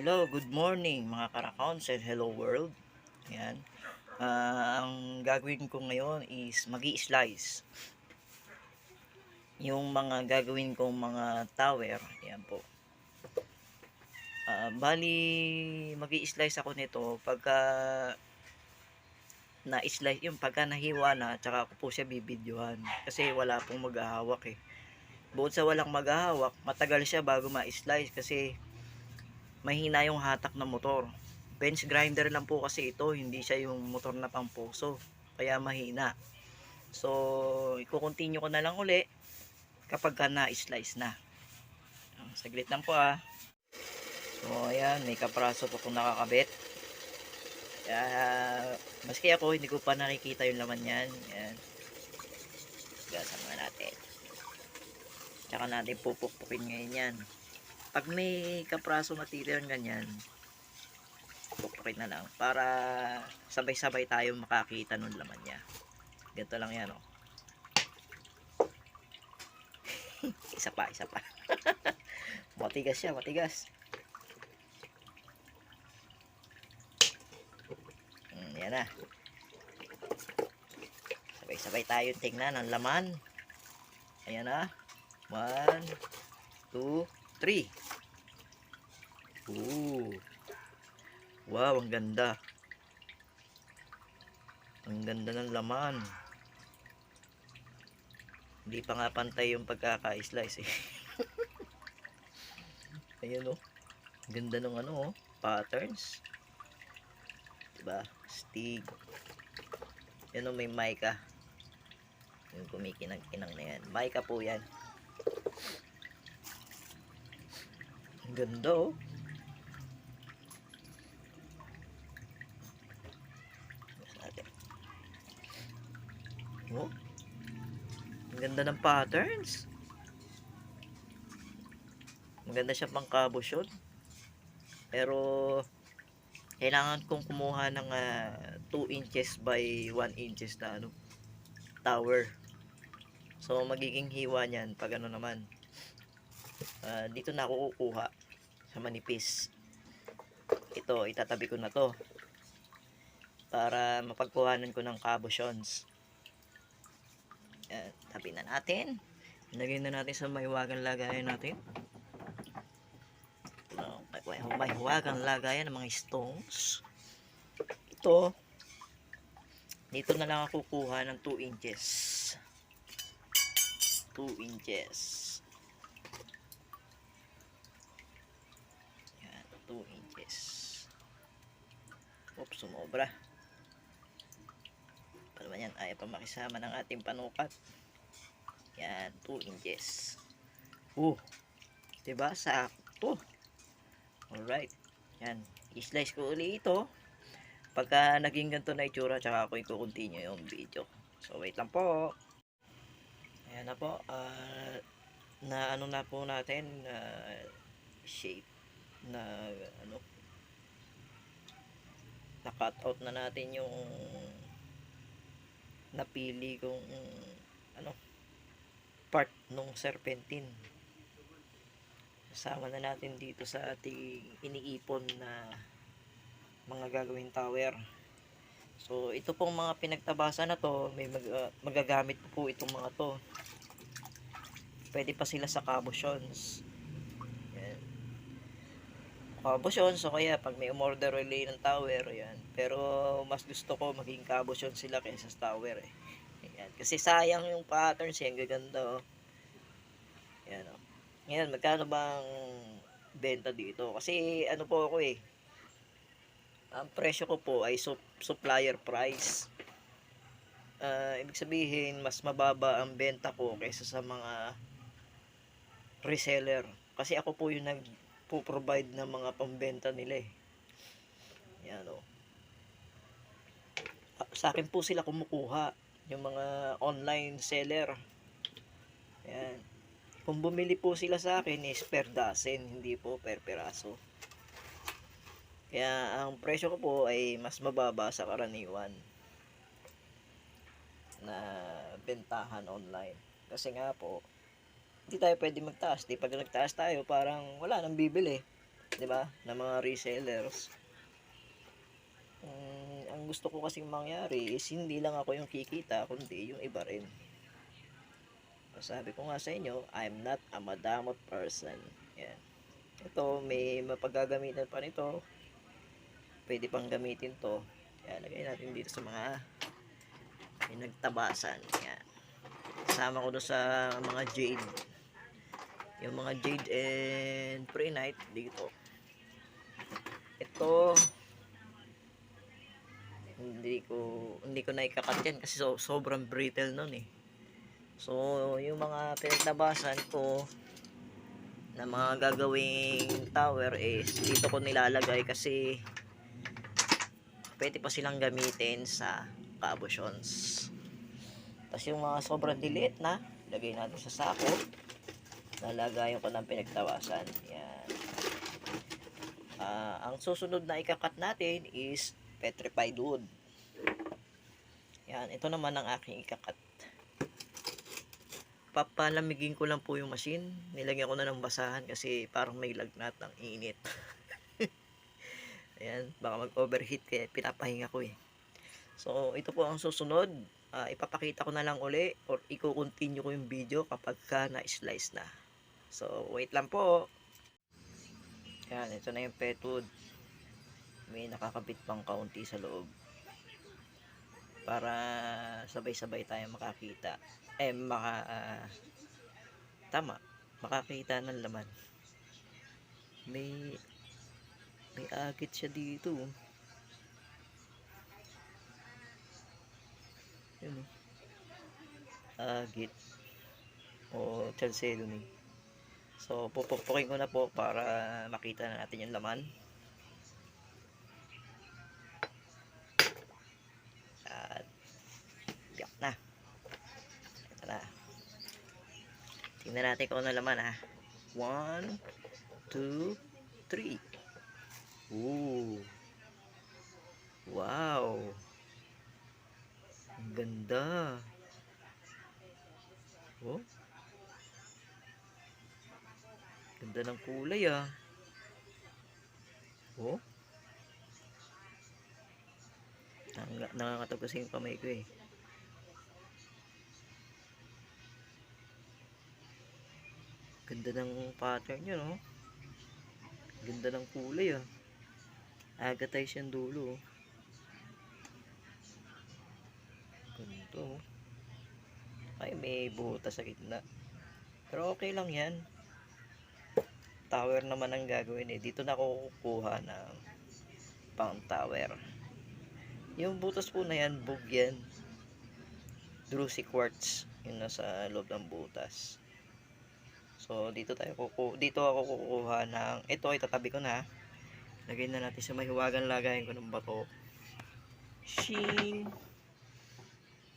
Hello, good morning mga karakons and hello world. Ayan. Ah, ang gagawin ko ngayon is magi slice Yung mga gagawin kong mga tower, ayan po. Ah, bali, magi slice ako nito pagka na-slice, yung pagka nahiwa na, tsaka ako po siya bibidyohan. Kasi wala pong maghahawak eh. Bukod sa walang maghahawak, matagal siya bago ma-slice kasi mahina yung hatak ng motor. Bench grinder lang po kasi ito, hindi siya yung motor na pampuso. Kaya mahina. So, i-continue ko na lang uli kapag ka na-slice na. Saglit lang po ah. So, ayan, may kapraso po kung nakakabit. Kaya, maski ako, hindi ko pa nakikita yung laman yan. Ayan. Gasan natin. Tsaka natin pupukpukin ngayon yan pag may kapraso material ganyan pupukit na lang. Para sabay-sabay tayo makakita ng laman niya. Ganito lang yan oh. isa pa, isa pa. Matigas siya, matigas. Hmm, yan na. Sabay-sabay tayo tingnan ang laman. Ayan na 1 2 3 Ooh. Wow, ang ganda. Ang ganda ng laman. Hindi pa nga pantay yung pagkaka-slice eh. Ayun oh. Ang ganda ng ano oh, patterns. Diba? Stig. Yan oh, may mica. Yung kumikinang-kinang na yan. Mica po yan. Ganda oh. Oh. Ang ganda ng patterns. Maganda siya pang kabusyon. Pero kailangan kong kumuha ng 2 inches by 1 inches na ano tower. So magiging hiwa niyan pag ano naman. Ah, dito na ako kukuha sa manipis. Ito, itatabi ko na to para mapagkuhanan ko ng kabusyons. Yan, tabi na natin. Ilagay na natin sa mahiwagang lagayan natin. Mahiwagang lagayan ng mga stones. Ito, dito na lang ako kukuha ng 2 inches. 2 inches. Yan, 2 inches. Oops, sumobra. Ano ba yan? Ayaw pa makisama ng ating panukat. Yan, 2 inches. Uh, diba? Sakto. Alright. Yan, i-slice ko uli ito. Pagka naging ganito na itsura, tsaka ako i-continue yung video. So, wait lang po. Ayan na po. ah, na ano na po natin, ah, shape na ano na cut out na natin yung napili kong ano part nung serpentine kasama na natin dito sa ating iniipon na mga gagawing tower. So ito pong mga pinagtabasan na to may mag, ah, magagamit po, po itong mga to. Pwede pa sila sa cabochons cabochons so kaya pag may umorder relay ng tower yan pero mas gusto ko maging cabochon sila kaysa sa tower eh. Yan. kasi sayang yung patterns yan gaganda oh. Yan oh. Ngayon magkano bang benta dito? Kasi ano po ako eh. Ang presyo ko po ay sup- supplier price. Ah, ibig sabihin mas mababa ang benta ko kaysa sa mga reseller. Kasi ako po yung nag provide ng mga pambenta nila eh. Yan o sa akin po sila kumukuha yung mga online seller. Yan. Kung bumili po sila sa akin is per dozen hindi po per peraso. Kaya ang presyo ko po ay mas mababa sa karaniwan na bentahan online. Kasi nga po, hindi tayo pwede magtaas. Di pag nagtaas tayo, parang wala nang bibili. di ba? Ng mga resellers. Mm, ang gusto ko kasing mangyari is hindi lang ako yung kikita, kundi yung iba rin. Sabi ko nga sa inyo, I'm not a madamot person. Yan. Ito, may mapagagamitan pa nito. Pwede pang gamitin to. Yan, lagay natin dito sa mga pinagtabasan. Yan. Kasama ko doon sa mga jade. Yung mga jade and pre-night dito. Ito, hindi ko hindi ko na ikakat yan kasi so, sobrang brittle nun eh. So, yung mga pinagtabasan ko na mga gagawing tower is dito ko nilalagay kasi pwede pa silang gamitin sa cabochons. Tapos yung mga sobrang diliit na, lagay natin sa sako. Lalagayan ko ng pinagtawasan. Yan. Ah, ang susunod na ikakat natin is petrified wood. Yan, ito naman ang aking ikakat. Papalamigin ko lang po yung machine. Nilagyan ko na ng basahan kasi parang may lagnat ng init. Ayan, baka mag-overheat kaya pinapahinga ko eh. So, ito po ang susunod. Ah, ipapakita ko na lang uli or i-continue ko yung video kapag ka na-slice na. So, wait lang po. Yan, ito na yung pet food. May nakakabit pang kaunti sa loob. Para sabay-sabay tayo makakita. Eh, maka... ah, tama. Makakita ng laman. May... May agit siya dito. Yun o. Agit. O Chalcedony. So, pupukpukin ko na po para makita na natin yung laman. At, biyak na. Ito na. Tingnan natin kung ano laman ha. One, two, three. Ooh. Wow. Ang ganda. Oh. Ganda ng kulay ah. Oh. Nang nakakatog kasi yung kamay ko eh. Ganda ng pattern niya no. Ganda ng kulay ah. Agatize yung dulo. oh. Ganito. oh. Ay, may butas sa gitna. Pero okay lang yan. Tower naman ang gagawin eh. Dito na ako kukuha ng pang tower. Yung butas po na yan, bug yan. Druzy quartz. Yun nasa loob ng butas. So, dito tayo kuku dito ako kukuha ng ito ay tatabi ko na. Lagay na natin sa mahiwagan lagayan ko ng bato. Shing.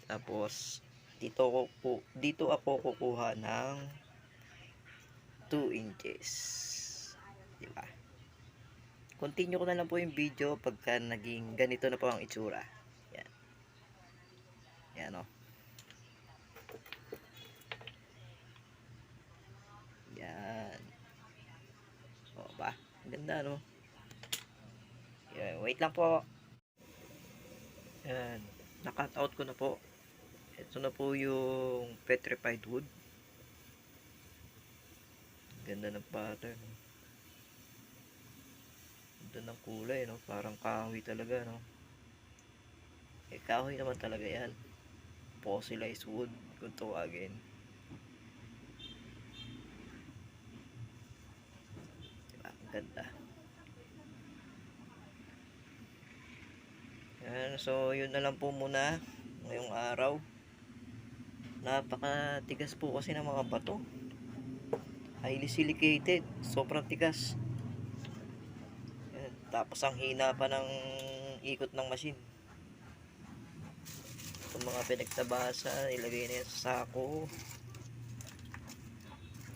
Tapos dito ako dito ako kukuha ng 2 inches. Di ba? Continue ko na lang po yung video pagka naging ganito na po ang itsura. Yan. Yan o. Yan. O ba? Ang Ganda no? Yan. Wait lang po. Yan. Nakat out ko na po. Ito na po yung petrified wood. Ganda ng pattern. Ganda ng kulay, no? Parang kahoy talaga, no? Eh, kahoy naman talaga yan. Fossilized wood, kung tawagin. Diba? Ang ganda. Yan, so yun na lang po muna ngayong araw. Napakatigas po kasi ng mga bato highly silicated sobrang tigas. Tapos ang hina pa ng ikot ng machine. Itong mga pinagtabasa ilagay na yan sa sako.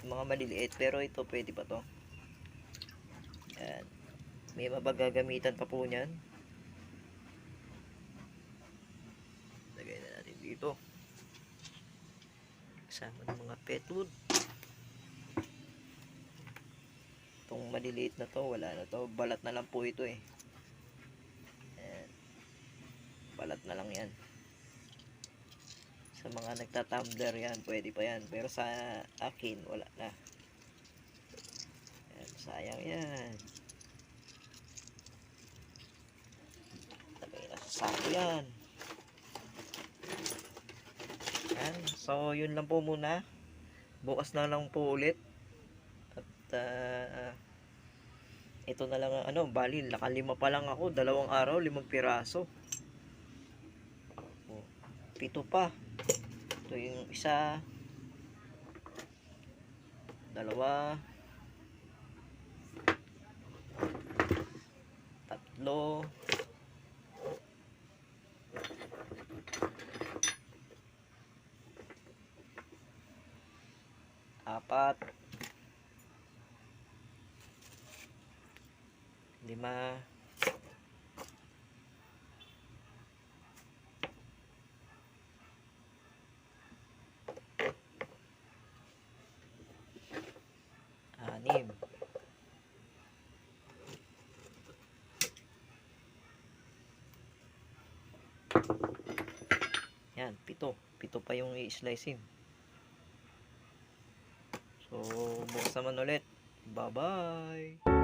Yung mga maliliit pero ito pwede pa to? Yan. May mabagagamitan pa po nyan lagay na natin dito. Kasama ng mga pet food ito Itong maliliit na to, wala na to. Balat na lang po ito eh. Ayan. Balat na lang yan. Sa mga nagtatumbler yan, pwede pa yan. Pero sa akin, wala na. Ayan, sayang yan. Tagay na yan. Ayan. So, yun lang po muna. Bukas na lang po ulit. At, ah, ito na lang, ang ano, bali, nakalima pa lang ako. Dalawang araw, limang piraso. Oh, pito pa. Ito yung isa. Dalawa. Tatlo. apat lima anim yan pito pito pa yung i-slicein So, bukas naman ulit. Bye-bye!